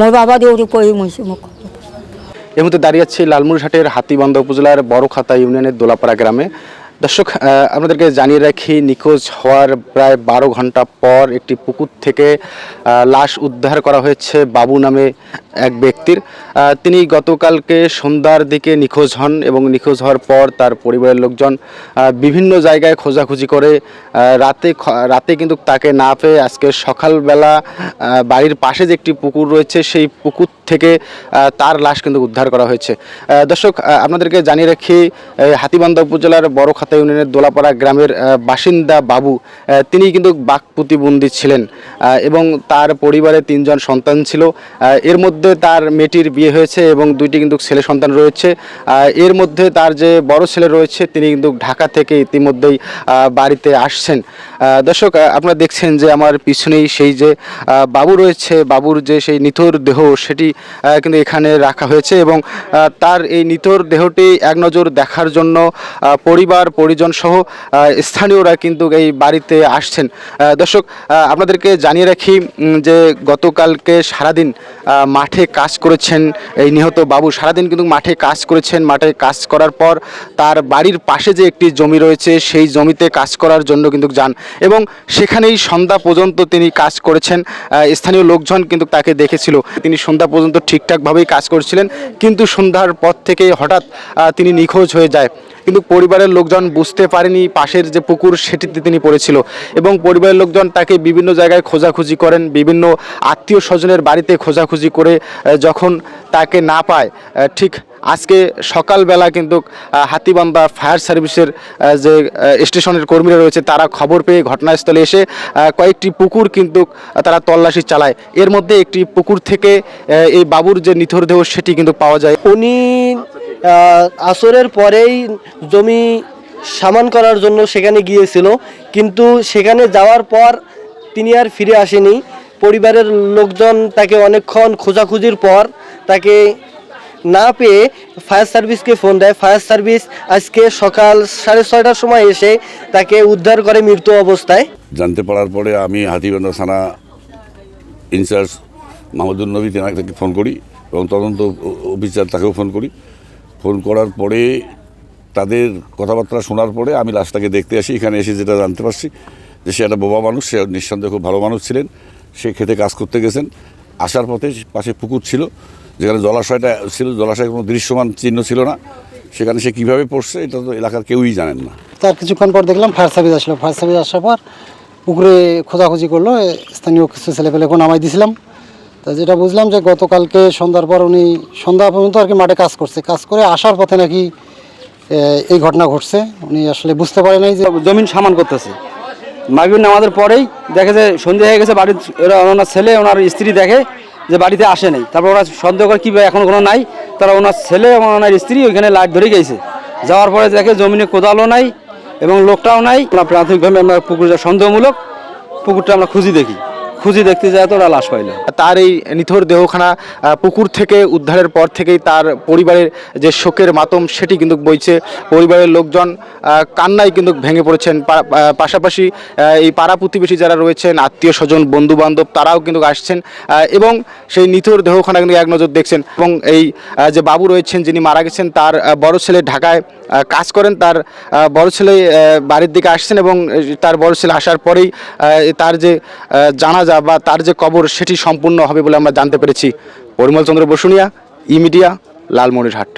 মোর বাবা দেউরি কই মইছে মুখ এই মুহূর্তে দাঁড়িয়ে আছি লালমুরহাটের হাতিবান্ধা উপজেলার বড়খাতা ইউনিয়নের দোলাপাড়া গ্রামে। দর্শক আপনাদেরকে জানিয়ে রাখি, নিখোঁজ হওয়ার প্রায় বারো ঘণ্টা পর একটি পুকুর থেকে লাশ উদ্ধার করা হয়েছে বাবু নামে এক ব্যক্তির। তিনি গতকালকে সন্ধ্যার দিকে নিখোঁজ হন এবং নিখোঁজ হওয়ার পর তার পরিবারের লোকজন বিভিন্ন জায়গায় খোঁজাখুঁজি করে রাতে রাতে কিন্তু তাকে না পেয়ে আজকে সকালবেলা বাড়ির পাশে যে একটি পুকুর রয়েছে, সেই পুকুর থেকে তার লাশ কিন্তু উদ্ধার করা হয়েছে। দর্শক আপনাদেরকে জানিয়ে রাখি হাতিবান্ধা উপজেলার বড়খাতা ইউনিয়নের দোলাপাড়া গ্রামের বাসিন্দা বাবু তিনি কিন্তু বাক প্রতিবন্ধী ছিলেন। এবং তার পরিবারে তিনজন সন্তান ছিল। এর মধ্যে তার মেয়েটির বিয়ে হয়েছে এবং দুইটি কিন্তু ছেলে সন্তান রয়েছে। এর মধ্যে তার যে বড় ছেলে রয়েছে, তিনি কিন্তু ঢাকা থেকে ইতিমধ্যেই বাড়িতে আসছেন। দর্শক আপনারা দেখছেন যে আমার পিছনেই সেই যে বাবু রয়েছে, বাবুর যে সেই নিথর দেহ, সেটি কিন্তু এখানে রাখা হয়েছে এবং তার এই নিথর দেহটি এক নজর দেখার জন্য পরিবার, পরিজন সহ স্থানীয়রা কিন্তু এই বাড়িতে আসছেন। দর্শক আপনাদেরকে জানিয়ে রাখি যে গতকালকে সারাদিন মাঠে কাজ করেছেন এই নিহত বাবু। সারাদিন কিন্তু মাঠে কাজ করেছেন, মাঠে কাজ করার পর তার বাড়ির পাশে যে একটি জমি রয়েছে, সেই জমিতে কাজ করার জন্য কিন্তু যান। এবং সেখানেই সন্ধ্যা পর্যন্ত তিনি কাজ করেছেন। স্থানীয় লোকজন কিন্তু তাকে দেখেছিল। তিনি সন্ধ্যা পর্যন্ত ঠিকঠাকভাবেই কাজ করছিলেন। কিন্তু সন্ধ্যার পর থেকেই হঠাৎ তিনি নিখোঁজ হয়ে যায়। কিন্তু পরিবারের লোকজন বুঝতে পারেনি পাশের যে পুকুর সেটিতে তিনি পড়েছিল এবং পরিবারের লোকজন তাকে বিভিন্ন জায়গায় খোঁজাখুঁজি করেন, বিভিন্ন আত্মীয় স্বজনের বাড়িতে খোঁজাখুঁজি করে যখন তাকে না পায় ঠিক আজকে সকালবেলা কিন্তু হাতিবান্ধা ফায়ার সার্ভিসের যে স্টেশনের কর্মীরা রয়েছে তারা খবর পেয়ে ঘটনাস্থলে এসে কয়েকটি পুকুর কিন্তু তারা তল্লাশি চালায়। এর মধ্যে একটি পুকুর থেকে এই বাবুর যে নিথর দেহ সেটি কিন্তু পাওয়া যায়। উনি আসরের পরেই জমি সামান করার জন্য সেখানে গিয়েছিল। কিন্তু সেখানে যাওয়ার পর তিনি আর ফিরে আসেনি। পরিবারের লোকজন তাকে অনেকক্ষণ খোঁজাখুঁজির পর তাকে না পেয়ে ফায়ার সার্ভিসকে ফোন দেয়। ফায়ার সার্ভিস আজকে সকাল সাড়ে ছয়টার সময় এসে তাকে উদ্ধার করে মৃত্যু অবস্থায়। জানতে পারার পরে আমি হাতিবান্ধা থানা ইনচার্জ মাহমুদুল নবী তেনাকে ফোন করি এবং তদন্ত অফিসার তাকেও ফোন করি। ফোন করার পরে, তাদের কথাবার্তা শোনার পরে আমি লাশটাকে দেখতে আসি। এখানে এসে যেটা জানতে পারছি যে সে একটা বোবা মানুষ, সে নিঃসন্দেহে খুব ভালো মানুষ ছিলেন। সে খেতে কাজ করতে গেছেন। আসার পথে পাশে পুকুর ছিল, যেখানে জলাশয়টা ছিল। জলাশয়ের কোনো দৃশ্যমান চিহ্ন ছিল না। সেখানে সে কীভাবে পড়ছে, এটা তো এলাকার কেউই জানেন না। তার কিছুক্ষণ পর দেখলাম ফায়ার সার্ভিস আসলো। ফায়ার সার্ভিস আসার পর পুকুরে খোঁজাখুঁজি করল। স্থানীয় কিছু ছেলেপেলেকে নামাই দিছিলাম। তা যেটা বুঝলাম যে গতকালকে সন্ধ্যার পর উনি, সন্ধ্যা পর্যন্ত আর কি মাঠে কাজ করছে। কাজ করে আসার পথে নাকি এই ঘটনা ঘটছে। উনি আসলে বুঝতে পারে নাই যে জমিন সামান করতেছে। মাগরিব নামাজের পরেই দেখে যে সন্ধে হয়ে গেছে, বাড়ির ওরা ওনার ছেলে, ওনার স্ত্রী দেখে যে বাড়িতে আসে নাই। তারপর ওরা সন্দেহ করে কী এখন কোনো নাই। তারা ওনার ছেলে এবং ওনার স্ত্রী ওইখানে লাইট ধরে গেছে। যাওয়ার পরে দেখে জমিনে কোদালও নাই এবং লোকটাও নাই। প্রাথমিকভাবে আমরা পুকুর সন্দেহমূলক পুকুরটা আমরা খুঁজি দেখি। খুঁজি দেখতে যায় তো ওরা লাশ পাইলো তার এই নিথর দেহখানা পুকুর থেকে উদ্ধারের পর থেকেই তার পরিবারের যে শোকের মাতম, সেটি কিন্তু বইছে। পরিবারের লোকজন কান্নায় কিন্তু ভেঙে পড়েছেন। পাশাপাশি এই পাড়া প্রতিবেশী যারা রয়েছেন, আত্মীয় স্বজন বন্ধু বান্ধব তারাও কিন্তু আসছেন। এবং সেই নিথর দেহখানা কিন্তু এক নজর দেখছেন। এবং এই যে বাবু রয়েছেন, যিনি মারা গেছেন, তার বড় ছেলে ঢাকায় কাজ করেন, তার বড় ছেলে বাড়ির দিকে আসছেন এবং তার বড় ছেলে আসার পরেই তার যে জানাজা বা তার যে কবর, সেটি সম্পূর্ণ হবে বলে আমরা জানতে পেরেছি। পরিমল চন্দ্র বসুনিয়া, ইমিডিয়া মিডিয়া লালমনিরহাট।